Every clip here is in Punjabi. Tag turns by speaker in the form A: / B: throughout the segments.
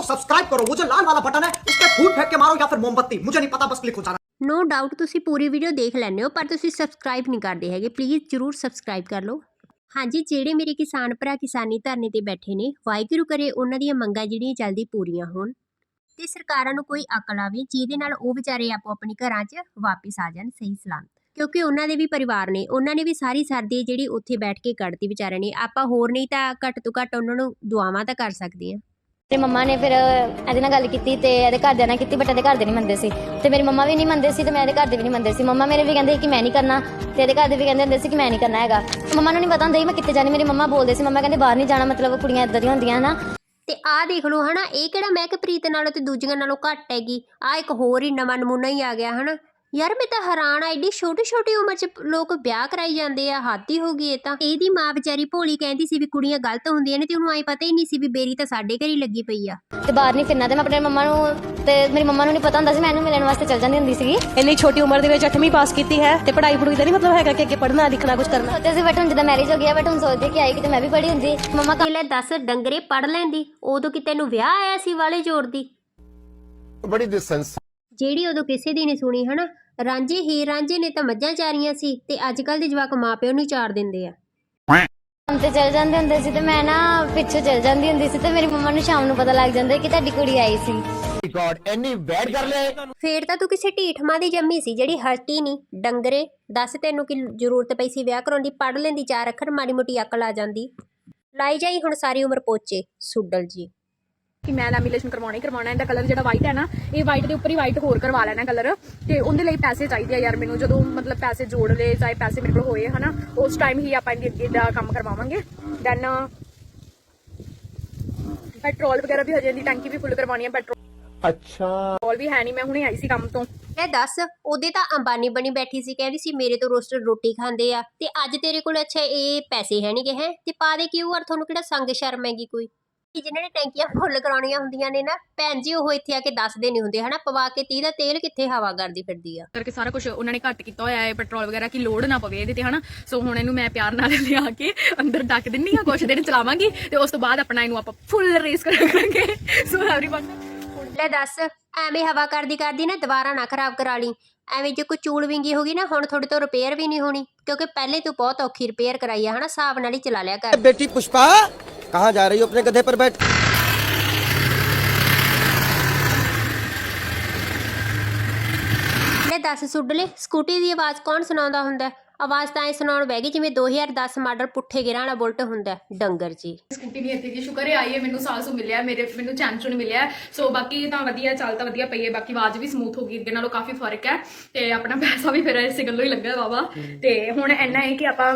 A: को सब्सक्राइब करो वो जो लाल वाला बटन है उस पर फूट फेंक के मारो या फिर मोमबत्ती मुझे नहीं पता बस क्लिक हो जाना
B: ਨੋ ਡਾਊਟ ਤੁਸੀਂ ਪੂਰੀ ਵੀਡੀਓ ਦੇਖ ਲੈਂਦੇ ਹੋ ਪਰ ਤੁਸੀਂ ਸਬਸਕ੍ਰਾਈਬ ਨਹੀਂ ਕਰਦੇ ਹੈਗੇ ਪਲੀਜ਼ ਜਰੂਰ ਸਬਸਕ੍ਰਾਈਬ ਕਰ ਲਓ ਹਾਂਜੀ ਜਿਹੜੇ ਮੇਰੇ ਕਿਸਾਨ ਭਰਾ ਕਿਸਾਨੀ ਧਰਨੇ ਤੇ ਬੈਠੇ ਨੇ ਵਾਹਿਗੁਰੂ ਕਰੇ ਉਹਨਾਂ ਦੀਆਂ ਮੰਗਾਂ ਜਿਹੜੀਆਂ ਜਲਦੀ ਪੂਰੀਆਂ ਹੋਣ ਤੇ ਸਰਕਾਰਾਂ ਨੂੰ ਕੋਈ ਅਕਲ ਆਵੇ ਜਿਹਦੇ ਨਾਲ ਉਹ ਵਿਚਾਰੇ ਆਪੋ ਆਪਣੀ ਘਰਾਂ 'ਚ ਵਾਪਸ ਆ ਜਾਣ ਸਹੀ ਸਲਾਮਤ ਕਿਉਂਕਿ ਉਹਨਾਂ ਦੇ ਵੀ ਪਰਿਵਾਰ ਨੇ ਉਹਨਾਂ ਨੇ ਵੀ ਸਾਰੀ ਸਰਦੀ ਜਿਹੜੀ ਉੱਥੇ ਬੈਠ ਕੇ ਕੱਢਤੀ ਵਿਚਾਰਿਆਂ ਨੇ ਆਪਾਂ ਹੋਰ ਨਹੀਂ ਤਾਂ ਘੱਟ ਤੋਂ ਘੱਟ ਉਹਨਾਂ ਨੂੰ ਦੁਆਵਾਂ ਤਾਂ ਕਰ ਸਕਦੇ ਆ
C: ਤੇ ਮੰਮਾ ਨੇ ਫਿਰ ਇਹਦੇ ਨਾਲ ਗੱਲ ਕੀਤੀ ਤੇ ਇਹਦੇ ਘਰਦਿਆਂ ਨਾਲ ਕੀਤੀ ਬਟ ਇਹਦੇ ਘਰ ਨਹੀਂ ਮੰਨਦੇ ਸੀ। ਤੇ ਮੇਰੀ ਮੰਮਾ ਵੀ ਨਹੀਂ ਮੰਨਦੇ ਸੀ ਤੇ ਮੈਂ ਇਹਦੇ ਘਰ ਵੀ ਨਹੀਂ ਮੰਨਦੇ ਸੀ। ਮੰਮਾ ਮੇਰੇ ਵੀ ਕਹਿੰਦੇ ਸੀ ਕਿ ਮੈਂ ਨਹੀਂ ਕਰਨਾ ਤੇ ਇਹਦੇ ਘਰ ਦੇ ਵੀ ਕਹਿੰਦੇ ਹੁੰਦੇ ਸੀ ਕਿ ਮੈਂ ਨਹੀਂ ਕਰਨਾ ਹੈਗਾ। ਮੰਮਾ ਨੂੰ ਨਹੀਂ ਪਤਾ ਹੁੰਦਾ ਸੀ ਮੈਂ ਕਿੱਥੇ ਜਾਣੀ, ਮੇਰੀ ਮੰਮਾ ਬੋਲਦੇ ਸੀ, ਮੰਮਾ ਕਹਿੰਦੇ ਬਾਹਰ ਨਹੀਂ ਜਾਣਾ, ਮਤਲਬ ਕੁੜੀਆਂ ਇਦਾਂ ਦੀਆਂ ਹੁੰਦੀਆਂ ਨਾ
B: ਤੇ ਆਹ ਦੇਖ ਲਓ ਹਨਾ, ਇਹ ਕਿਹੜਾ ਮਹਿਕਪ੍ਰੀਤ ਨਾਲੋਂ ਤੇ ਦੂਜੀਆਂ ਨਾਲੋਂ ਘੱਟ ਹੈਗੀ। ਆ ਇੱਕ ਹੋਰ ਹੀ ਨਵਾਂ ਨਮੂਨਾ ਹੀ ਆ ਗਿਆ ਹਨਾ। ਯਾਰ ਮੈਂ ਤਾਂ ਹੈਰਾਨ ਆ ਏਡੀ ਛੋਟੀ ਛੋਟੀ ਉਮਰ 'ਚ ਲੋਕ ਵਿਆਹ ਕਰਾਈ ਜਾਂਦੇ ਆ ਹਾਦੀ ਹੋ ਗਈ ਇਹ ਤਾਂ। ਇਹਦੀ ਮਾਂ ਵਿਚਾਰੀ ਭੋਲੀ ਕਹਿੰਦੀ ਸੀ ਵੀ ਕੁੜੀਆਂ ਗਲਤ ਹੁੰਦੀਆਂ ਨੇ ਤੇ ਉਹਨੂੰ ਆਈ ਪਤਾ ਹੀ ਨਹੀਂ ਸੀ ਵੀ ਬੇਰੀ ਤਾਂ ਸਾਡੇ ਘਰ ਹੀ ਲੱਗੀ ਪਈ ਆ।
C: ਤੇ ਬਾਹਰ ਨਹੀਂ ਫਿਰਨਾ ਤੇ ਮੈਂ ਆਪਣੇ ਮੰਮਾ ਨੂੰ ਤੇ ਮੇਰੀ ਮੰਮਾ ਨੂੰ ਨਹੀਂ ਪਤਾ ਹੁੰਦਾ ਸੀ ਮੈਂ ਇਹਨੂੰ ਮਿਲਣ ਵਾਸਤੇ ਚੱਲ ਜਾਂਦੀ ਹੁੰਦੀ ਸੀਗੀ।
D: ਇੰਨੀ ਛੋਟੀ ਉਮਰ ਦੇ ਵਿੱਚ 8ਵੀਂ ਪਾਸ ਕੀਤੀ ਹੈ ਤੇ ਪੜ੍ਹਾਈ ਪੜੂਈ ਦਾ ਨਹੀਂ ਮਤਲਬ ਹੈਗਾ ਕਿ ਅੱਗੇ ਪੜ੍ਹਨਾ ਲਿਖਣਾ ਕੁਝ ਕਰਨਾ।
C: ਸੋਚਿਆ ਸੀ ਬਟ ਹੁਣ ਜਦੋਂ ਮੈਰਿਜ ਹੋ ਗਿਆ ਬਟ ਹੁਣ ਸੋਚਦੇ ਕਿ ਆਈ ਕਿ ਮੈਂ ਵੀ ਪੜ੍ਹੀ ਹੁੰਦੀ। ਮੰਮਾ
B: ਇਹ ਲੈ ਦੱਸ ਡੰਗਰੇ ਪੜ ਲੈਂਦੀ ਉਦੋਂ ਕਿ ਤੈਨੂੰ ਵਿਆਹ ਆਇਆ ਸੀ ਵਾਲੇ ਜੋੜ ਦੀ?
E: ਬੜੀ ਦਿਸੰਸ
B: ਜਿਹੜੀ ਉਦੋਂ ਕਿਸੇ ਦੀ ਨਹੀਂ ਸੁਣੀ ਹਨਾ? ਰਾਂਝੇ ਹੀ ਰਾਂਝੇ ਨੇ ਤਾਂ ਮੱਝਾਂ ਚਾਰੀਆਂ ਸੀ ਤੇ ਅੱਜ ਕੱਲ ਦੇ ਜਵਾਕ ਮਾਪਿਓ ਨੂੰ ਚਾਰ ਦਿੰਦੇ ਆ।
C: ਕੰਮ ਤੇ ਚਲ ਜਾਂਦੇ ਹੁੰਦੇ ਸੀ ਤੇ ਮੈਂ ਨਾ ਪਿੱਛੇ ਚਲ ਜਾਂਦੀ ਹੁੰਦੀ ਸੀ ਤੇ ਮੇਰੀ ਮੰਮਾ ਨੂੰ ਸ਼ਾਮ ਨੂੰ ਪਤਾ ਲੱਗ ਜਾਂਦਾ ਕਿ ਤੁਹਾਡੀ ਕੁੜੀ ਆਈ ਸੀ।
E: ਗॉड ਇੰਨੀ ਬੈਡ ਕਰ ਲੈ
B: ਫੇਰ ਤਾਂ ਤੂੰ ਕਿਸੇ ਢੀਠ ਮਾਂ ਦੀ ਜੰਮੀ ਸੀ ਜਿਹੜੀ ਹਰਟੀ ਨਹੀਂ ਡੰਗਰੇ ਦੱਸ ਤੈਨੂੰ ਕੀ ਜ਼ਰੂਰਤ ਪਈ ਸੀ ਵਿਆਹ ਕਰਾਉਣ ਦੀ ਪੜ ਲੈਂਦੀ ਚਾਰ ਅੱਖਰ ਮਾੜੀ ਮੋਟੀ ਅਕਲ ਆ ਜਾਂਦੀ। ਲਾਈ ਜਾਈ ਹੁਣ ਸਾਰੀ ਉਮਰ ਪੋਚੇ ਸੁੱਡਲ ਜੀ।
F: ਕਿ ਮੈਂ ਲੈਮੀਨੇਸ਼ਨ ਕਰਵਾਉਣਾ ਹੀ ਕਰਵਾਉਣਾ ਇਹਦਾ ਕਲਰ ਜਿਹੜਾ ਵਾਈਟ ਹੈ ਨਾ ਇਹ ਵਾਈਟ ਦੇ ਉੱਪਰ ਹੀ ਵਾਈਟ ਹੋਰ ਕਰਵਾ ਲੈਣਾ ਕਲਰ ਤੇ ਉਹਦੇ ਲਈ ਪੈਸੇ ਚਾਹੀਦੇ ਆ ਯਾਰ ਮੈਨੂੰ ਜਦੋਂ ਮਤਲਬ ਪੈਸੇ ਜੋੜ ਲਏ ਚਾਹੇ ਪੈਸੇ ਮੇਰੇ ਕੋਲ ਹੋਏ ਹਨਾ ਉਸ ਟਾਈਮ ਹੀ ਆਪਾਂ ਇਹਦੀ ਅੱਗੇ ਦਾ ਕੰਮ ਕਰਵਾਵਾਂਗੇ। ਦੈਨ ਪੈਟਰੋਲ ਵਗੈਰਾ ਵੀ ਹਜੇ ਦੀ ਟੈਂਕੀ ਵੀ ਫੁੱਲ ਕਰਵਾਉਣੀ ਹੈ ਪੈਟਰੋਲ
E: ਅੱਛਾ।
F: ਵੀ ਹੈ ਨਹੀਂ ਮੈਂ ਹੁਣੇ ਆਈ ਸੀ ਕੰਮ ਤੋਂ।
B: ਇਹ ਦੱਸ ਉਹਦੇ ਤਾਂ ਅੰਬਾਨੀ ਬਣੀ ਬੈਠੀ ਸੀ ਕਹਿੰਦੀ ਸੀ ਮੇਰੇ ਤੋਂ ਰੋਸਟਰ ਰੋਟੀ ਖਾਂਦੇ ਆ। ਤੇ ਅੱਜ ਤੇਰੇ ਕੋਲ ਅੱਛਾ ਇਹ ਪੈਸੇ ਹੈ ਨਹੀਂਗੇ ਹੈ? ਤੇ ਪਾ ਦੇ ਕਿਉਂ ਔਰ ਤੁਹਾਨੂੰ ਕਿਹੜਾ ਸੰਗ ਸ਼ਰਮ ਹੈਗੀ ਕੋਈ? ਕਿ ਜਿਨ੍ਹਾਂ ਨੇ ਟੈਂਕੀਆਂ ਫੁੱਲ ਕਰਾਉਣੀਆਂ ਹੁੰਦੀਆਂ ਨੇ ਨਾ ਭੈਣ ਜੀ ਉਹ ਇੱਥੇ ਆ ਕੇ ਦੱਸਦੇ ਨਹੀਂ ਹੁੰਦੇ ਹਨਾ ਪਵਾ ਕੇ 30 ਦਾ ਤੇਲ ਕਿੱਥੇ ਹਵਾ ਕਰਦੀ ਫਿਰਦੀ ਆ
F: ਕਰਕੇ ਸਾਰਾ ਕੁਝ ਉਹਨਾਂ ਨੇ ਘੱਟ ਕੀਤਾ ਹੋਇਆ ਹੈ ਪੈਟਰੋਲ ਵਗੈਰਾ ਕੀ ਲੋਡ ਨਾ ਪਵੇ ਇਹਦੇ ਤੇ ਹਨਾ ਸੋ ਹੁਣ ਇਹਨੂੰ ਮੈਂ ਪਿਆਰ ਨਾਲ ਲਿਆ ਕੇ ਅੰਦਰ ਡੱਕ ਦਿੰਨੀ ਆ ਕੁਝ ਦਿਨ ਚਲਾਵਾਂਗੀ ਤੇ ਉਸ ਤੋਂ ਬਾਅਦ ਆਪਣਾ ਇਹਨੂੰ ਆਪਾਂ ਫੁੱਲ ਰੇਸ ਕਰਾਂਗੇ ਸੋ ਐਵਰੀਵਨ
B: ਲੈ ਦੱਸ ਐਵੇਂ ਹਵਾ ਕਰਦੀ ਕਰਦੀ ਨਾ ਦੁਬਾਰਾ ਨਾ ਖਰਾਬ ਕਰਾ ਲਈ ਐਵੇਂ ਜੇ ਕੋਈ ਚੂਲ ਵਿੰਗੀ ਹੋ ਗਈ ਨਾ ਹੁਣ ਤੁਹਾਡੇ ਤੋਂ ਰਿਪੇਅਰ ਵੀ ਨਹੀਂ ਹੋਣੀ ਕਿਉਂਕਿ ਪਹਿਲੇ ਤੂੰ ਬਹੁਤ ਔਖੀ ਰਿਪੇਅਰ ਕਰਾਈ ਆ ਹਨਾ ਹਿਸਾਬ ਨਾਲ ਹੀ ਚਲਾ ਲਿਆ ਕਰ
A: बेटी पुष्पा कहाँ जा रही हो अपने गधे पर बैठ
B: ਲੈ ਦੱਸ ਸੁੱਡਲੇ ਸਕੂਟੀ ਦੀ ਆਵਾਜ਼ ਕੌਣ ਸੁਣਾਉਂਦਾ ਹੁੰਦਾ ਹੈ? ਆਵਾਜ਼ ਤਾਂ ਐ ਸੁਣਾਉਣ ਬਹਿ ਗਈ ਜਿਵੇਂ 2010 ਮਾਡਲ ਪੁੱਠੇ ਗਿਰਾਂ ਵਾਲਾ ਬੁਲਟ ਹੁੰਦਾ ਹੈ। ਡੰਗਰ ਜੀ
F: ਸਕੂਟੀ ਨਹੀਂ ਇੱਥੇ ਜੀ ਸ਼ੁਕਰ ਹੈ ਆਈ ਹੈ ਮੈਨੂੰ ਸਾਸੂ ਮਿਲਿਆ ਮੇਰੇ ਮੈਨੂੰ ਚੈਂਚੂਨ ਮਿਲਿਆ ਸੋ ਬਾਕੀ ਤਾਂ ਵਧੀਆ ਚੱਲ ਤਾਂ ਵਧੀਆ ਪਈ ਹੈ ਬਾਕੀ ਆਵਾਜ਼ ਵੀ ਸਮੂਥ ਹੋ ਗਈ ਅੱਗੇ ਨਾਲੋਂ ਕਾਫੀ ਫਰਕ ਹੈ ਤੇ ਆਪਣਾ ਪੈਸਾ ਵੀ ਫਿਰ ਇਸੇ ਗੱਲੋਂ ਹੀ ਲੱਗਾ ਬਾਬਾ ਤੇ ਹੁਣ ਇੰਨਾ ਹੈ ਕਿ ਆਪਾਂ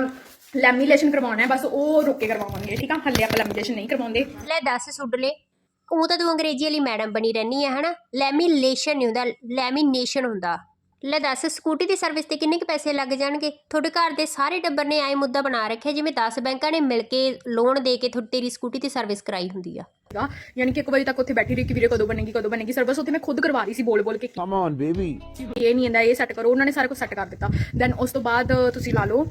F: ਲੈਮੀਨੇਸ਼ਨ ਕਰਵਾਉਣਾ ਹੈ ਬਸ ਉਹ ਰੁੱਕ ਕੇ ਕਰਵਾਵਾਂਗੇ ਠੀਕ ਆ? ਹੱਲੇ ਆਪਾਂ ਲੈਮੀਨੇਸ਼ਨ ਨਹੀਂ ਕਰਵਾਉਂਦੇ।
B: ਲੈ ਦੱਸ ਸੁੱਡਲੇ ਉਹ ਤਾਂ ਤੂੰ ਅੰਗਰੇਜ਼ੀ ਵਾਲੀ ਮੈਡਮ ਬਣੀ ਰਹਿਨੀ ਹੈ ਹਨਾ? ਲੈਮੀਨੇਸ਼ਨ ਨਹੀਂ ਹੁੰਦਾ ਲੈਮੀਨੇਸ਼ਨ ਹੁੰਦਾ। ਲੈ ਦੱਸ ਸਕੂਟੀ ਦੀ ਸਰਵਿਸ ਤੇ ਕਿੰਨੇ ਕੁ ਪੈਸੇ ਲੱਗ ਜਾਣਗੇ? ਤੁਹਾਡੇ ਘਰ ਦੇ ਸਾਰੇ ਟੱਬਰ ਨੇ ਆਏ ਮੁੱਦਾ ਬਣਾ ਰੱਖਿਆ ਜਿਵੇਂ 10 ਬੈਂਕਾਂ ਨੇ ਮਿਲ ਕੇ ਲੋਨ ਦੇ ਕੇ ਤੁਹਾਡੀ ਤੇਰੀ ਸਕੂਟੀ ਦੀ ਸਰਵਿਸ ਕਰਾਈ ਹੁੰਦੀ ਆ।
F: ਯਾਨੀ ਕਿ ਇੱਕ ਵਜੇ ਤੱਕ ਉੱਥੇ ਬੈਠੀ ਰਹੀ ਕਿ ਵੀਰੇ ਕਦੋਂ ਬਣੇਗੀ ਕਦੋਂ ਬਣੇਗੀ ਸਰਵਿਸ ਉੱਥੇ ਮੈਂ ਖੁਦ ਕਰਵਾ ਰਹੀ ਸੀ ਬੋਲ ਬੋਲ ਕੇ।
E: ਕਮ ਔਨ ਬੇਬੀ
F: ਇਹ ਨਹੀਂ ਹੁੰਦਾ ਇਹ ਸੈੱਟ ਕਰੋ ਉਹਨਾਂ ਨੇ ਸਾਰਾ ਕੁਝ ਸੈੱਟ ਕਰ ਦਿੱਤਾ। ਦੈਨ ਉਸ ਤੋਂ ਬਾਅਦ ਤੁਸੀਂ ਲਾ ਲਓ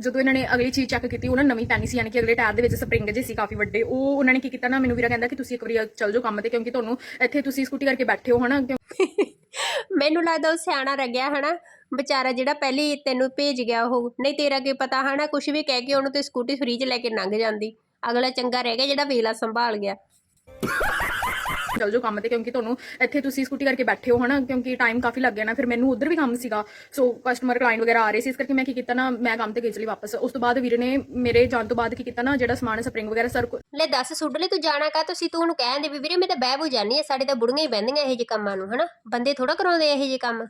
F: ਜਦੋਂ ਇਹਨਾਂ ਨੇ ਅਗਲੀ ਚੀਜ਼ ਚੈੱਕ ਕੀਤੀ, ਉਹਨਾਂ ਨਵੀਂ ਪੈਣੀ ਸੀ, ਯਾਨੀ ਕਿ ਅਗਲੇ ਟਾਇਰ ਦੇ ਵਿੱਚ ਸਪਰਿੰਗ ਜੇ ਸੀ ਕਾਫੀ ਵੱਡੇ, ਉਹ ਉਹਨਾਂ ਨੇ ਕੀ ਕੀਤਾ ਨਾ, ਮੈਨੂੰ ਵੀਰਾ ਕਹਿੰਦਾ ਕਿ ਤੁਸੀਂ ਇੱਕ ਵਾਰੀ ਚੱਲ ਜਾਓ ਕੰਮ ਤੇ, ਕਿਉਂਕਿ ਤੁਹਾਨੂੰ ਇੱਥੇ ਤੁਸੀਂ ਸਕੂਟੀ ਕਰਕੇ ਬੈਠੇ ਹੋ, ਹਨਾ?
B: ਮੈਨੂੰ ਲੱਗਦਾ ਉਹ ਸਿਆਣਾ ਰਹਿ ਗਿਆ, ਹਨਾ? ਵਿਚਾਰਾ ਜਿਹੜਾ ਪਹਿਲੇ ਤੈਨੂੰ ਭੇਜ ਗਿਆ ਉਹ, ਨਹੀਂ ਤੇਰਾ ਕੀ ਪਤਾ, ਹਨਾ? ਕੁਝ ਵੀ ਕਹਿ ਕੇ ਉਹਨੂੰ ਤੇ ਸਕੂਟੀ ਫ੍ਰੀ 'ਚ ਲੈ ਕੇ ਲੰਘ ਜਾਂਦੀ। ਅਗਲਾ ਚੰਗਾ ਰਹਿ ਗਿਆ ਜਿਹੜਾ ਵੇਲਾ ਸੰਭਾਲ ਗਿਆ।
F: ਚੱਲ ਜਾਓ ਕੰਮ ਤੇ ਕਿਉਂਕਿ ਤੁਹਾਨੂੰ ਇੱਥੇ ਤੁਸੀਂ ਸਕੂਟੀ ਕਰਕੇ ਬੈਠੇ ਹੋ ਹਨਾ ਕਿਉਂਕਿ ਟਾਈਮ ਕਾਫੀ ਲੱਗ ਗਿਆ ਨਾ ਫਿਰ ਮੈਨੂੰ ਉਧਰ ਵੀ ਕੰਮ ਸੀਗਾ। ਸੋ ਕਸਟਮਰ ਕਲਾਇੰਟ ਵਗੈਰਾ ਆ ਰਹੇ ਸੀ ਇਸ ਕਰਕੇ ਮੈਂ ਕੀ ਕੀਤਾ ਨਾ ਮੈਂ ਕੰਮ ਤੇ ਗਈ ਚਲੀ ਵਾਪਸ। ਉਸ ਤੋਂ ਬਾਅਦ ਵੀਰੇ ਨੇ ਮੇਰੇ ਜਾਣ ਤੋਂ ਬਾਅਦ ਕੀ ਕੀਤਾ ਨਾ ਜਿਹੜਾ ਸਮਾਨ ਸਪਰਿੰਗ ਵਗੈਰਾ ਸਰ
B: ਲੈ ਦੱਸ ਸੁੱਡਲੇ ਤੂੰ ਜਾਣਾ ਕਾ ਤੁਸੀਂ ਤੂੰ ਉਹਨੂੰ ਕਹਿੰਦੇ ਵੀ ਵੀਰੇ ਮੈਂ ਤਾਂ ਬਹਿ ਬੂ ਜਾਨੀ ਆ ਸਾਡੇ ਤਾਂ ਬੁੜੀਆਂ ਹੀ ਬਹਿੰਦੀਆਂ ਇਹੋ ਜਿਹੇ ਕੰਮਾਂ ਨੂੰ ਹਨਾ? ਬੰਦੇ ਥੋੜਾ ਕਰਾਉਂਦੇ ਇਹੋ ਜਿਹੇ ਕੰਮ।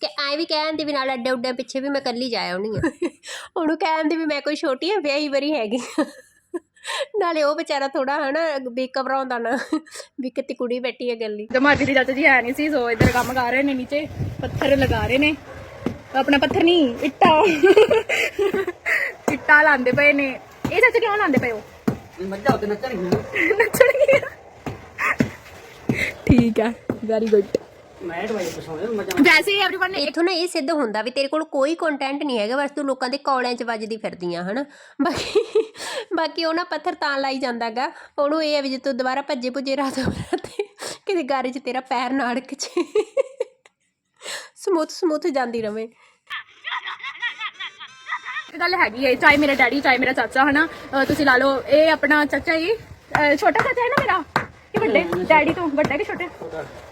B: ਕਿ ਐ ਵੀ ਕਹਿੰਦੇ ਵੀ ਨਾਲ ਅੱਡੇ ਉੱਡੇ ਪਿੱਛੇ ਵੀ ਮੈਂ ਕੱਲੀ ਜਾ ਆਉਣੀ ਆ ਉਹਨੂੰ ਕਹਿੰਦੇ ਵੀ ਮੈਂ ਕੋਈ ਛੋਟੀ ਆ ਵਿਆਹੀ ਵਰੀ ਹੈਗੀ। ਨਾਲੇ ਉਹ ਵਿਚਾਰਾ ਥੋੜਾ ਹਨਾ ਵੀ ਘਬਰਾਉਂਦਾ ਨਾ ਵੀ ਕਿਤੇ ਕੁੜੀ ਬੈਠੀ ਹੈ ਗੱਲੀ।
F: ਦਮਾਦੀ ਦੀ ਚਾਚਾ ਜੀ ਹੈ ਨਹੀਂ ਸੀ ਸੋ ਇਧਰ ਕੰਮ ਕਰ ਰਹੇ ਨੇ ਨੀਚੇ ਪੱਥਰ ਲਗਾ ਰਹੇ ਨੇ। ਆਪਣਾ ਪੱਥਰ ਨਹੀਂ ਇੱਟਾ। ਇੱਟਾ ਲਾਉਂਦੇ ਪਏ ਨੇ। ਇਹ ਚਾਚਾ ਕਿਉਂ ਲਾਉਂਦੇ ਪਏ ਹੋ?
A: ਮੱਝਾਂ ਉੱਤੇ ਨੱਚਣਗੀਆਂ
F: ਨੱਚਣਗੀਆਂ। ਠੀਕ ਹੈ ਵੈਰੀ ਗੁੱਡ
G: ਮੈਂ ਦਵਾਈ ਪਸਾਉਂਦਾ ਮਜ਼ਾਂ
F: ਵੈਸੇ एवरीवन ਨੇ
B: ਇਥੋਂ ਨਾ ਇਹ ਸਿੱਧ ਹੁੰਦਾ ਵੀ ਤੇਰੇ ਕੋਲ ਕੋਈ ਕੰਟੈਂਟ ਨਹੀਂ ਹੈਗਾ ਬਸ ਤੂੰ ਲੋਕਾਂ ਦੇ ਕੌਲਿਆਂ 'ਚ ਵੱਜਦੀ ਫਿਰਦੀਆਂ ਹਨਾ ਬਾਕੀ ਬਾਕੀ ਉਹ ਨਾ ਪੱਥਰ ਤਾਂ ਲਾਈ ਜਾਂਦਾਗਾ ਉਹਨੂੰ ਇਹ ਹੈ ਵੀ ਜੇ ਤੂੰ ਦੁਬਾਰਾ ਭੱਜੇ ਭੁੱਜੇ ਰਾਤ ਤੇ ਕਿਤੇ ਗਾਰੇ 'ਚ ਤੇਰਾ ਪੈਰ ਨਾ ਅੜਕ ਜੇ ਸਮੂਥ ਸਮੂਥ ਜਾਂਦੀ ਰਵੇਂ
F: ਇੱਕ ਗੱਲ ਹੈਗੀ ਹੈ ਚਾਹੇ ਮੇਰਾ ਡੈਡੀ ਚਾਹੇ ਮੇਰਾ ਚਾਚਾ ਹਨਾ ਅਹ ਤੁਸੀਂ ਲਾ ਲਓ ਇਹ ਆਪਣਾ ਚਾਚਾ ਜੀ ਅਹ ਛੋਟਾ ਚਾਚਾ ਹੈ ਨਾ ਮੇਰਾ ਕਿ ਵੱਡੇ? ਡੈਡੀ ਤੋਂ ਵੱਡਾ ਕਿ ਛੋਟੇ?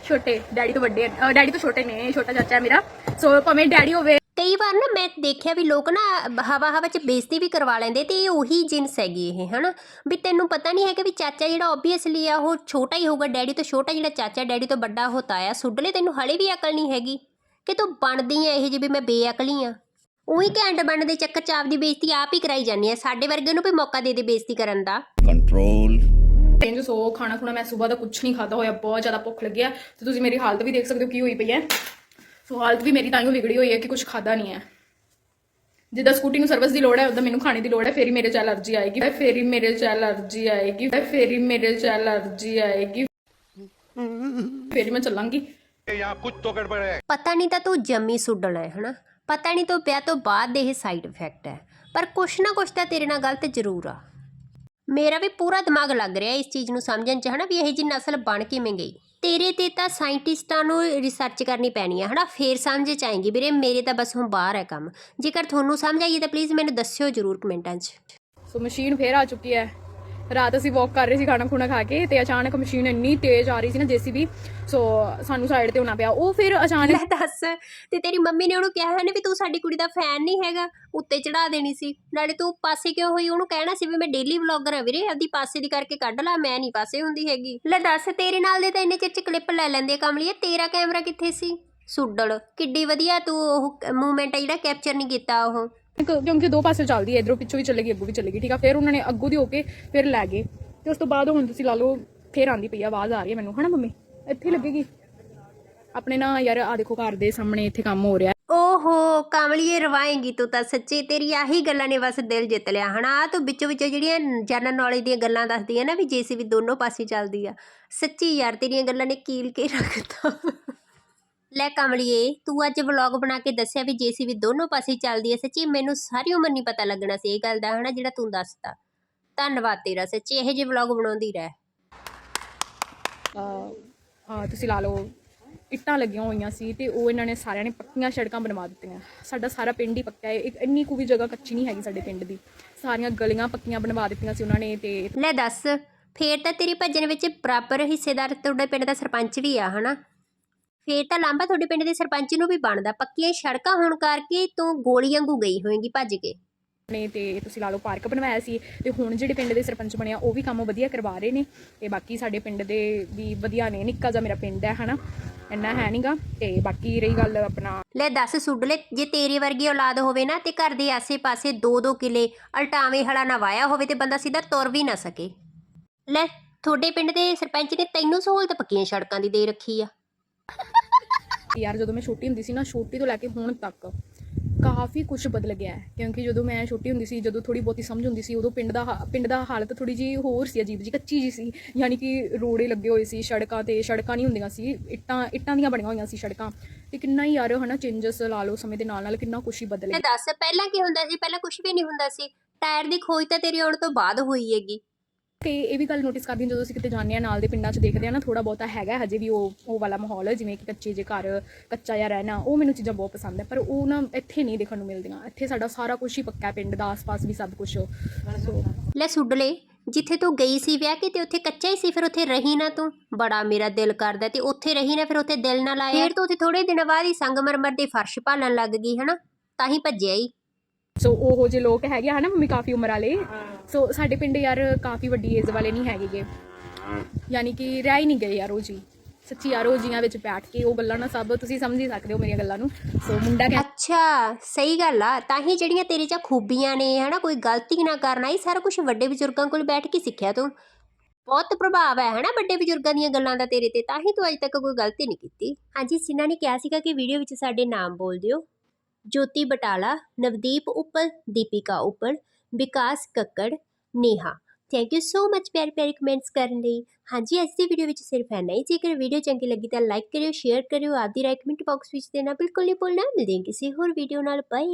F: ਛੋਟੇ। ਡੈਡੀ ਤੋਂ ਵੱਡੇ। ਡੈਡੀ ਤੋਂ ਛੋਟੇ ਨੇ ਛੋਟਾ ਚਾਚਾ ਹੈ ਮੇਰਾ। ਸੋ ਭਾਵੇਂ ਡੈਡੀ ਹੋਵੇ
B: ਕਈ ਵਾਰ ਨਾ ਮੈਂ ਦੇਖਿਆ ਵੀ ਲੋਕ ਨਾ ਹਵਾ ਹਵਾ 'ਚ ਬੇਇੱਜ਼ਤੀ ਵੀ ਕਰਵਾ ਲੈਂਦੇ ਤੇ ਇਹ ਉਹੀ ਜਿਨਸ ਹੈਗੀ ਇਹ ਹਨਾ? ਵੀ ਤੈਨੂੰ ਪਤਾ ਨਹੀਂ ਹੈਗਾ ਵੀ ਚਾਚਾ ਜਿਹੜਾ ਓਬਵੀਅਸਲੀ ਆ ਉਹ ਛੋਟਾ ਹੀ ਹੋਊਗਾ ਡੈਡੀ ਤੋਂ ਛੋਟਾ ਜਿਹੜਾ ਚਾਚਾ ਡੈਡੀ ਤੋਂ ਵੱਡਾ ਉਹ ਤਾਇਆ। ਸੁੱਡਲੇ ਤੈਨੂੰ ਹਲੇ ਵੀ ਅਕਲ ਨਹੀਂ ਹੈਗੀ। ਕਿ ਤੂੰ ਬਣਦੀ ਆ ਇਹ ਜਿਹੀ ਵੀ ਮੈਂ ਬੇਅਕਲੀ ਆ। ਉਹੀ ਘੈਂਟ ਬਣਨ ਦੇ ਚੱਕਰ 'ਚ ਆਪਦੀ ਬੇਇੱਜ਼ਤੀ ਆਪ ਹੀ ਕਰਾਈ ਜਾਂਦੀ ਆ ਸਾਡੇ ਵਰਗੇ ਨੂੰ ਵੀ ਮੌਕਾ ਦੇ ਦੇ ਬੇਇੱਜ਼ਤੀ ਕਰਨ ਦਾ।
F: ਚੇਂਜ ਸੋ ਖਾਣਾ ਖੁਣਾ ਮੈਂ ਸਵੇਰ ਦਾ ਕੁਝ ਨਹੀਂ ਖਾਦਾ ਹੋਇਆ ਬਹੁਤ ਜ਼ਿਆਦਾ ਭੁੱਖ ਲੱਗੀ ਹੈ ਤੇ ਤੁਸੀਂ ਮੇਰੀ ਹਾਲਤ ਵੀ ਦੇਖ ਸਕਦੇ ਹੋ ਕੀ ਹੋਈ ਪਈ ਹੈ। ਸੋ ਹਾਲਤ ਵੀ ਮੇਰੀ ਤਾਂ ਹੀ ਵਿਗੜੀ ਹੋਈ ਹੈ ਕਿ ਕੁਝ ਖਾਦਾ ਨਹੀਂ ਹੈ। ਜਿੱਦਾਂ ਸਕੂਟੀ ਨੂੰ ਸਰਵਿਸ ਦੀ ਲੋੜ ਹੈ ਉਦਾਂ ਮੈਨੂੰ ਖਾਣੇ ਦੀ ਲੋੜ ਹੈ ਫੇਰ ਹੀ ਮੇਰੇ ਚ ਐਲਰਜੀ ਆਏਗੀ ਫੇਰ ਹੀ ਮੇਰੇ ਚ ਐਲਰਜੀ ਆਏਗੀ ਫੇਰ ਹੀ ਮੇਰੇ ਚ ਐਲਰਜੀ ਆਏਗੀ। ਫੇਰ ਹੀ ਮੈਂ ਚੱਲਾਂਗੀ।
B: ਪਤਾ ਨਹੀਂ ਤਾਂ ਤੂੰ ਜੰਮੀ ਸੁੱਡਣਾ ਹੈ ਹਨਾ? ਪਤਾ ਨਹੀਂ ਤੂੰ ਵਿਆਹ ਤੋਂ ਬਾਅਦ ਦੇ ਇਹ ਸਾਈਡ ਇਫੈਕਟ ਹੈ। ਪਰ ਕੁਛ ਨਾ ਕੁਛ ਤਾਂ ਤੇਰੇ ਨਾਲ ਗਲਤ ਜ਼ਰੂਰ ਆ। ਮੇਰਾ ਵੀ ਪੂਰਾ ਦਿਮਾਗ ਲੱਗ ਰਿਹਾ ਇਸ ਚੀਜ਼ ਨੂੰ ਸਮਝਣ ਚ, ਹਨਾ, ਵੀ ਇਹ ਜੀ ਨਸਲ ਬਣ ਕਿਵੇਂ ਗਈ। ਤੇਰੇ ਤੇ ਤਾਂ ਸਾਇੰਟਿਸਟਾਂ ਨੂੰ ਰਿਸਰਚ ਕਰਨੀ ਪੈਣੀ ਹੈ ਹਨਾ, ਫੇਰ ਸਮਝ ਚ ਆਏਗੀ ਵੀਰੇ, ਮੇਰੇ ਤਾਂ ਬਸ ਹੁਣ ਬਾਹਰ ਹੈ ਕੰਮ। ਜੇਕਰ ਤੁਹਾਨੂੰ ਸਮਝ ਆਈਏ ਤਾਂ ਪਲੀਜ਼ ਮੈਨੂੰ ਦੱਸਿਓ ਜ਼ਰੂਰ ਕਮੈਂਟਾਂ 'ਚ।
F: ਸੋ ਮਸ਼ੀਨ ਫੇਰ ਆ ਚੁੱਕੀ ਹੈ। ਰਾਤ ਅਸੀਂ ਵਾਕ ਕਰ ਰਹੇ ਸੀ ਖਾਣਾ ਖੁਣਾ ਖਾ ਕੇ ਤੇ ਅਚਾਨਕ ਮਸ਼ੀਨ ਇੰਨੀ ਤੇਜ਼ ਆ ਰਹੀ ਸੀ ਨਾ ਜੀਸੀਬੀ ਸੋ ਸਾਨੂੰ ਸਾਈਡ ਤੇ ਹੋਣਾ ਪਿਆ। ਉਹ ਫਿਰ ਅਚਾਨਕ
B: ਲੈ ਦੱਸ, ਤੇ ਤੇਰੀ ਮੰਮੀ ਨੇ ਉਹਨੂੰ ਕਿਹਾ ਹੈ ਨਾ ਵੀ ਤੂੰ ਸਾਡੀ ਕੁੜੀ ਦਾ ਫੈਨ ਨਹੀਂ ਹੈਗਾ, ਉੱਤੇ ਚੜਾ ਦੇਣੀ ਸੀ। ਨਾਲੇ ਤੂੰ ਪਾਸੇ ਕਿਉਂ ਹੋਈ? ਉਹਨੂੰ ਕਹਿਣਾ ਸੀ ਵੀ ਮੈਂ ਡੇਲੀ ਵਲੌਗਰ ਆ ਵੀਰੇ, ਆਪਦੀ ਪਾਸੇ ਦੀ ਕਰਕੇ ਕੱਢ ਲਾ, ਮੈਂ ਨਹੀਂ ਪਾਸੇ ਹੁੰਦੀ ਹੈਗੀ। ਲੈ ਦੱਸ, ਤੇਰੇ ਨਾਲ ਦੇ ਤਾਂ ਇੰਨੇ ਚਿਰ ਚ ਕਲਿੱਪ ਲੈ ਲੈਂਦੇ ਆ ਕਮਲੀਏ ਤੇਰਾ ਕੈਮਰਾ ਕਿੱਥੇ ਸੀ? ਸੁੱਡਲ, ਕਿੱਡੀ ਵਧੀਆ ਤੂੰ ਉਹ ਮੂਵਮੈਂਟ ਆ ਜਿਹੜਾ ਕੈਪਚਰ ਨਹੀਂ ਕੀਤਾ ਉਹ।
F: ਕਿਉਂਕਿ ਦੋ ਪਾਸੇ ਚੱਲਦੀ ਹੈ ਇਧਰੋਂ ਪਿੱਛੋਂ ਵੀ ਚੱਲੇਗੀ ਅੱਗੋਂ ਵੀ ਚੱਲੇਗੀ ਠੀਕ ਆ? ਫਿਰ ਉਹਨਾਂ ਨੇ ਅੱਗੋਂ ਦੀ ਹੋ ਕੇ ਫਿਰ ਲੈ ਗਏ ਤੇ ਉਸ ਤੋਂ ਬਾਅਦ ਹੁਣ ਤੁਸੀਂ ਲਾ ਲਓ ਫਿਰ ਆਂਦੀ ਪਈ ਆ ਆਵਾਜ਼ ਆ ਰਹੀ ਹੈ ਮੈਨੂੰ ਹਨਾ ਮੰਮੀ? ਇੱਥੇ ਹੀ ਲੱਗੇਗੀ? ਆਪਣੇ ਨਾ ਯਾਰ ਆ ਦੇਖੋ ਘਰ ਦੇ ਸਾਹਮਣੇ ਇੱਥੇ ਕੰਮ ਹੋ ਰਿਹਾ।
B: ਓਹੋ ਕਮਲੀਏ ਰਵਾਏਂਗੀ ਤੂੰ ਤਾਂ ਸੱਚੀ ਤੇਰੀ ਆਹੀ ਗੱਲਾਂ ਨੇ ਬਸ ਦਿਲ ਜਿੱਤ ਲਿਆ। ਹਨਾ ਆਹ ਤੂੰ ਵਿੱਚੋਂ ਵਿੱਚੋਂ ਜਿਹੜੀਆਂ ਜਨਰਲ ਨੌਲੇਜ ਦੀਆਂ ਗੱਲਾਂ ਦੱਸਦੀ ਆ ਨਾ ਵੀ ਜੇਸੀਬੀ ਦੋਨੋਂ ਪਾਸੇ ਚੱਲਦੀ ਆ। ਸੱਚੀ ਯਾਰ ਤੇਰੀਆਂ ਗੱਲਾਂ ਨੇ ਕੀਲ ਕੇ ਰੱਖਤਾ। ਲੈ ਕਮਲੀਏ ਤੂੰ ਅੱਜ ਵਲੌਗ ਬਣਾ ਕੇ ਦੱਸਿਆ ਵੀ ਜੇਸੀਬੀ ਦੋਨੋਂ ਪਾਸੇ ਚੱਲਦੀ ਆ ਸੱਚੀ ਮੈਨੂੰ ਸਾਰੀ ਉਮਰ ਨਹੀਂ ਪਤਾ ਲੱਗਣਾ ਸੀ ਇਹ ਗੱਲ ਦਾ ਹਨਾ ਜਿਹੜਾ ਤੂੰ ਦੱਸਤਾ। ਧੰਨਵਾਦ ਤੇਰਾ ਸੱਚੀ ਇਹੋ ਜਿਹੇ ਵਲੌਗ ਬਣਾਉਂਦੀ ਰਹਿ।
F: ਆ ਤੁਸੀਂ ਲਾ ਲਓ ਇੱਟਾਂ ਲੱਗੀਆਂ ਹੋਈਆਂ ਸੀ ਤੇ ਉਹ ਇਹਨਾਂ ਨੇ ਸਾਰਿਆਂ ਨੇ ਪੱਕੀਆਂ ਸੜਕਾਂ ਬਣਵਾ ਦਿੱਤੀਆਂ। ਸਾਡਾ ਸਾਰਾ ਪਿੰਡ ਹੀ ਪੱਕਾ ਹੈ ਇੱਕ ਇੰਨੀ ਕੁ ਵੀ ਜਗ੍ਹਾ ਕੱਚੀ ਨਹੀਂ ਹੈਗੀ ਸਾਡੇ ਪਿੰਡ ਦੀ। ਸਾਰੀਆਂ ਗਲੀਆਂ ਪੱਕੀਆਂ ਬਣਵਾ ਦਿੱਤੀਆਂ ਸੀ ਉਹਨਾਂ ਨੇ ਤੇ
B: ਲੈ ਦੱਸ ਫੇਰ ਤਾਂ ਤੇਰੀ ਭੱਜਣ ਵਿੱਚ ਬਰਾਬਰ ਹਿੱਸੇਦਾਰ ਤੁਹਾਡੇ ਪਿੰਡ ਦਾ ਸਰਪੰਚ ਵੀ ਆ ਹਨਾ? ਫੇਰ ਤਾਂ ਲਾਂਬਾ ਤੁਹਾਡੇ ਪਿੰਡ ਦੇ ਸਰਪੰਚ ਨੂੰ ਵੀ ਬਣਦਾ। ਪੱਕੀਆਂ ਸੜਕਾਂ ਹੋਣ ਕਰਕੇ ਤੂੰ ਗੋਲੀ ਵਾਂਗੂ ਗਈ ਹੋਏਗੀ ਭੱਜ ਕੇ।
F: ਨੇ ਤੇ ਤੁਸੀਂ ਲਾ ਲਓ ਪਾਰਕ ਬਣਵਾਇਆ ਸੀ ਤੇ ਹੁਣ ਜਿਹੜੇ ਪਿੰਡ ਦੇ ਸਰਪੰਚ ਬਣਿਆ ਉਹ ਵੀ ਕੰਮ ਵਧੀਆ ਕਰਵਾ ਰਹੇ ਨੇ। ਤੇ ਬਾਕੀ ਸਾਡੇ ਪਿੰਡ ਦੇ ਵੀ ਵਧੀਆ ਨੇ ਨਿੱਕਾ ਜਿਹਾ ਮੇਰਾ ਪਿੰਡ ਹੈ ਹਨਾ? ਇੰਨਾ ਹੈ ਨਹੀਂਗਾ ਤੇ ਬਾਕੀ ਰਹੀ ਗੱਲ ਆਪਣਾ
B: ਲੈ ਦੱਸ ਸੁੱਡਲੇ ਜੇ ਤੇਰੀ ਵਰਗੀ ਔਲਾਦ ਹੋਵੇ ਨਾ ਤੇ ਘਰ ਦੇ ਆਸੇ-ਪਾਸੇ ਦੋ ਦੋ ਕਿਲੇ ਅਲਟਾਵੇਂ ਹਲਾ ਨਾ ਵਾਇਆ ਹੋਵੇ ਤੇ ਬੰਦਾ ਸਿੱਧਾ ਤੁਰ ਵੀ ਨਾ ਸਕੇ। ਲੈ ਤੁਹਾਡੇ ਪਿੰਡ ਦੇ ਸਰਪੰਚ ਨੇ ਤੈਨੂੰ ਸਹੂਲਤ ਪੱਕੀਆਂ ਸੜਕਾਂ ਦੀ ਦੇ ਰੱਖੀ ਆ।
F: ਯਾਰ ਜਦੋਂ ਮੈਂ ਛੋਟੀ ਹੁੰਦੀ ਸੀ ਨਾ ਛੋਟੀ ਤੋਂ ਲੈ ਕੇ ਹੁਣ ਤੱਕ ਕਾਫੀ ਕੁਝ ਬਦਲ ਗਿਆ ਹੈ। ਕਿਉਂਕਿ ਜਦੋਂ ਮੈਂ ਛੋਟੀ ਹੁੰਦੀ ਸੀ ਜਦੋਂ ਥੋੜੀ ਬਹੁਤੀ ਸਮਝ ਹੁੰਦੀ ਸੀ ਉਦੋਂ ਪਿੰਡ ਦਾ ਪਿੰਡ ਦਾ ਹਾਲਤ ਥੋੜੀ ਜੀ ਹੋਰ ਸੀ ਅਜੀਬ ਜੀ ਕੱਚੀ ਜੀ ਸੀ। ਯਾਨੀ ਕਿ ਰੋੜੇ ਲੱਗੇ ਹੋਏ ਸੀ ਸੜਕਾਂ ਤੇ ਸੜਕਾਂ ਨਹੀਂ ਹੁੰਦੀਆਂ ਸੀ ਇੱਟਾਂ ਇੱਟਾਂ ਦੀਆਂ ਬਣੀਆਂ ਹੋਈਆਂ ਸੀ ਸੜਕਾਂ। ਤੇ ਕਿੰਨਾ ਹੀ ਯਾਰ ਹਨਾ ਚੇਂਜਸ ਲਾ ਲਓ ਸਮੇਂ ਦੇ ਨਾਲ ਨਾਲ ਕਿੰਨਾ ਕੁਛ ਹੀ ਬਦਲ ਗਿਆ।
B: ਦੱਸ ਪਹਿਲਾਂ ਕੀ ਹੁੰਦਾ ਸੀ? ਪਹਿਲਾਂ ਕੁਝ ਵੀ ਨਹੀਂ ਹੁੰਦਾ ਸੀ। ਟਾਇਰ ਦੀ ਖੋਜ ਤਾਂ ਤੇਰੇ ਆਉਣ ਤੋਂ ਬਾਅਦ ਹੋਈ ਹੈਗੀ।
F: ਤੇ ਇਹ ਵੀ ਗੱਲ ਨੋਟਿਸ ਕਰਦੀ ਜਦੋਂ ਅਸੀਂ ਕਿਤੇ ਜਾਂਦੇ ਆ ਨਾਲ ਦੇ ਪਿੰਡਾਂ 'ਚ ਦੇਖਦੇ ਆ ਨਾ ਥੋੜਾ ਬਹੁਤਾ ਹੈਗਾ ਹਜੇ ਵੀ ਉਹ ਉਹ ਵਾਲਾ ਮਾਹੌਲ ਜਿਵੇਂ ਕਿ ਕੱਚੇ ਜੇ ਘਰ ਕੱਚਾ ਜਿਹਾ ਰਹਿਣਾ ਉਹ ਮੈਨੂੰ ਚੀਜ਼ਾਂ ਬਹੁਤ ਪਸੰਦ ਹੈ ਪਰ ਉਹ ਨਾ ਇੱਥੇ ਨਹੀਂ ਦੇਖਣ ਨੂੰ ਮਿਲਦੀਆਂ। ਇੱਥੇ ਸਾਡਾ ਸਾਰਾ ਕੁਝ ਹੀ ਪੱਕਾ ਪਿੰਡ ਦਾ ਆਸ-ਪਾਸ ਵੀ ਸਭ ਕੁਝ
B: ਲੈ ਸੁੱਡਲੇ ਜਿੱਥੇ ਤੂੰ ਗਈ ਸੀ ਵਿਆਹ ਕੇ ਤੇ ਉੱਥੇ ਕੱਚਾ ਹੀ ਸੀ ਫਿਰ ਉੱਥੇ ਰਹੀ ਨਾ ਤੂੰ। ਬੜਾ ਮੇਰਾ ਦਿਲ ਕਰਦਾ ਤੇ ਉੱਥੇ ਰਹੀ ਨਾ ਫਿਰ ਉੱਥੇ ਦਿਲ ਨਾ ਲਾਇਆ। ਫਿਰ ਤੂੰ ਉੱਥੇ ਥੋੜੇ ਦਿਨਾਂ ਬਾਅਦ ਹੀ ਸੰਗਮਰਮਰ ਦੇ ਫਰਸ਼ ਭਾਲਣ ਲੱਗ ਗਈ ਹਨਾ? ਤਾਂ ਹੀ ਭੱਜਿਆ ਹੀ
F: ਸੋ ਉਹੋ ਜਿਹੇ ਲੋਕ ਹੈਗੇ ਹਨਾ, ਮੰਮੀ ਕਾਫੀ ਉਮਰ ਵਾਲੇ। ਸੋ ਸਾਡੇ ਪਿੰਡ ਯਾਰ ਕਾਫੀ ਵੱਡੀ ਏਜ ਵਾਲੇ ਨਹੀਂ ਹੈਗੇਗੇ ਯਾਨੀ ਕਿ ਰਹਿ ਹੀ ਨਹੀਂ ਗਏ ਯਾਰ ਉਹ ਜੀ। ਸੱਚੀ ਯਾਰ, ਉਹ ਜੀਆਂ ਵਿੱਚ ਬੈਠ ਕੇ ਉਹ ਗੱਲਾਂ ਨਾ ਸਭ ਤੁਸੀਂ ਸਮਝ ਹੀ ਸਕਦੇ ਹੋ ਮੇਰੀਆਂ ਗੱਲਾਂ ਨੂੰ। ਸੋ ਮੁੰਡਾ ਕਹਿੰਦਾ
B: ਅੱਛਾ, ਸਹੀ ਗੱਲ ਆ। ਤਾਂ ਹੀ ਜਿਹੜੀਆਂ ਤੇਰੇ 'ਚ ਖੂਬੀਆਂ ਨੇ, ਹਨਾ, ਕੋਈ ਗਲਤੀ ਨਾ ਕਰਨਾ ਇਹ ਸਾਰਾ ਕੁਝ ਵੱਡੇ ਬਜ਼ੁਰਗਾਂ ਕੋਲ ਬੈਠ ਕੇ ਸਿੱਖਿਆ ਤੂੰ। ਬਹੁਤ ਪ੍ਰਭਾਵ ਹੈ ਹਨਾ, ਵੱਡੇ ਬਜ਼ੁਰਗਾਂ ਦੀਆਂ ਗੱਲਾਂ ਦਾ ਤੇਰੇ ਤੇ। ਤਾਂ ਹੀ ਤੂੰ ਅਜੇ ਤੱਕ ਕੋਈ ਗਲਤੀ ਨਹੀਂ ਕੀਤੀ। ਹਾਂਜੀ ਸਿਨਾ ਨੇ ਕਿਹਾ ਸੀਗਾ ਕਿ ਵੀਡੀਓ ਵਿੱਚ ਸਾਡੇ ਨਾਮ ਬੋਲ ਦਿਓ। Jyoti Batala, Navdeep Uppal, Deepika Uppal, Vikas Kakkar, Neha. Thank you so much ਪਿਆਰੇ ਪਿਆਰੇ ਕਮੈਂਟਸ ਕਰਨ ਲਈ। ਹਾਂਜੀ, ਅੱਜ ਦੀ ਵੀਡੀਓ ਵਿੱਚ ਸਿਰਫ ਇੰਨਾ ਹੀ। ਜੇਕਰ ਵੀਡੀਓ ਚੰਗੀ ਲੱਗੀ ਤਾਂ ਲਾਈਕ ਕਰਿਓ ਸ਼ੇਅਰ ਕਰਿਓ। ਆਪਦੀ ਰਾਏ ਕਮੈਂਟ ਬਾਕਸ ਵਿੱਚ ਦੇਣਾ। ਬਿਲਕੁਲ ਨਹੀਂ ਭੁੱਲਣਾ। ਮਿਲਦੇ ਹਾਂ ਕਿਸੇ ਹੋਰ ਵੀਡੀਓ ਨਾਲ। ਬਾਏ